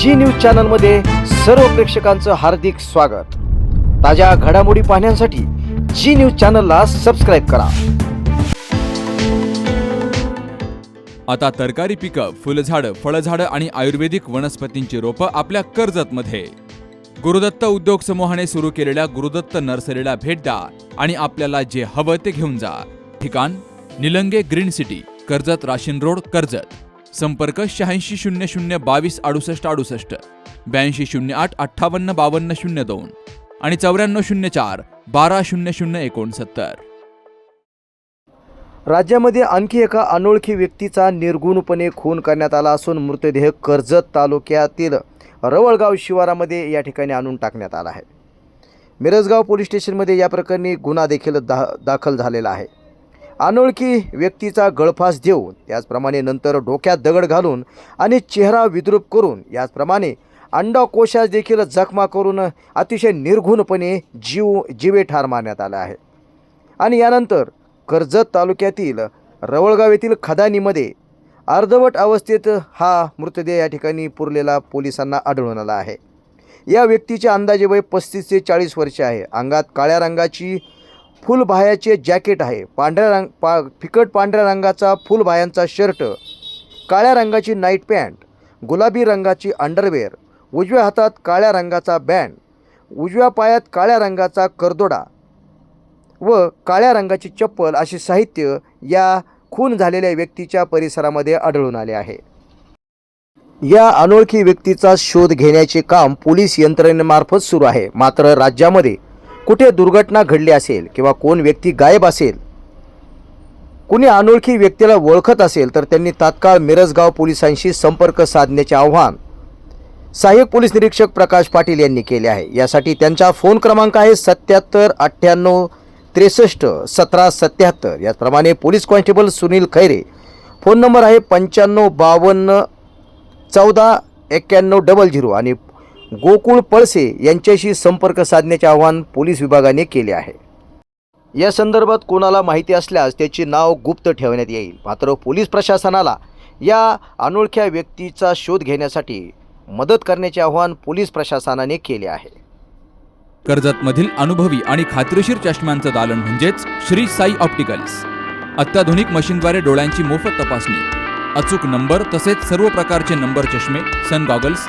जी news चॅनलमध्ये सर्व प्रेक्षकांचं हार्दिक स्वागत. ताज्या घडामोडी पाहण्यासाठी जी न्यूज चॅनलला सबस्क्राईब करा. आता तरकारी पिकं फुलझाडं फळझाडं आणि आयुर्वेदिक वनस्पतींची रोपं आपल्या कर्जतमध्ये. गुरुदत्त उद्योग समूहाने सुरू केलेल्या गुरुदत्त नर्सरीला भेट द्या आणि आपल्याला जे हवं ते घेऊन जा. ठिकाण Nilange green city Karjat Rashin road Karjat. संपर्क शहाऐंशी शून्य शून्य बावीस अडुसष्ट अडुसष्ट ब्याऐंशी शून्य आठ अठ्ठावन्न बावन्न शून्य दोन आणि चौऱ्याण्णव शून्य चार बारा शून्य शून्य एकोणसत्तर. राज्यामध्ये आणखी एका अनोळखी व्यक्तीचा निर्गुणपणे खून करण्यात आला असून मृतदेह कर्जत तालुक्यातील रवळगाव शिवारामध्ये या ठिकाणी आणून टाकण्यात आला आहे. मिरजगाव पोलीस स्टेशनमध्ये या प्रकरणी गुन्हा देखील दा दाखल झालेला आहे. अनोळखी व्यक्तीचा गळफास देऊन त्याचप्रमाणे नंतर डोक्यात दगड घालून आणि चेहरा विद्रूप करून याचप्रमाणे अंडाकोशास देखील जखमा करून अतिशय निर्घुणपणे जीव जीवे ठार मारण्यात आला आहे. आणि यानंतर कर्जत तालुक्यातील रवळगाव येथील खदानीमध्ये अर्धवट अवस्थेत हा मृतदेह या ठिकाणी पुरलेला पोलिसांना आढळून आला आहे. या व्यक्तीचे अंदाजे वय पस्तीस ते चाळीस वर्षे आहे. अंगात काळ्या रंगाची फुलबाह्याचे जॅकेट आहे. पांढऱ्या रंग पा फिकट पांढऱ्या रंगाचा फुलबाह्यांचा शर्ट काळ्या रंगाची नाईट पॅन्ट गुलाबी रंगाची अंडरवेअर उजव्या हातात काळ्या रंगाचा बँड उजव्या पायात काळ्या रंगाचा करदोडा व काळ्या रंगाची चप्पल असे साहित्य या खून झालेल्या व्यक्तीच्या परिसरामध्ये आढळून आले आहे. या अनोळखी व्यक्तीचा शोध घेण्याचे काम पोलीस यंत्रणेमार्फत सुरू आहे. मात्र राज्यामध्ये कुठे दुर्घटना घडली असेल किंवा कोण व्यक्ती गायब असेल कुणी अनोळखी व्यक्तीला ओळखत असेल तर त्यांनी तात्काळ मिरजगाव पोलिसांशी संपर्क साधण्याचे आव्हान सहाय्यक पोलीस निरीक्षक प्रकाश पाटील यांनी केले आहे. यासाठी त्यांचा फोन क्रमांक आहे सत्याहत्तर अठ्ठ्याण्णव त्रेसष्ट सतरा सत्याहत्तर. याचप्रमाणे police constable Sunil Khaire. Phone number आहे पंच्याण्णव बावन्न चौदा एक्क्याण्णव डबल झिरो आणि गोकुळ पळसे यांच्याशी संपर्क साधण्याचे आवाहन पोलीस विभागाने केले आहे. या संदर्भात कोणाला माहिती असल्यास त्याचे नाव गुप्त ठेवण्यात येईल. मात्र पोलीस प्रशासनाला या अनोळख्या व्यक्तीचा शोध घेण्यासाठी मदत करण्याचे आवाहन पोलीस प्रशासनाने केले आहे. कर्जतमधील अनुभवी आणि खात्रीशीर चष्म्यांचं दालन म्हणजेच श्री साई ऑप्टिकल्स. अत्याधुनिक मशीनद्वारे डोळ्यांची मोफत तपासणी. अचूक नंबर तसेच सर्व प्रकारचे नंबर चष्मे सन गॉगल्स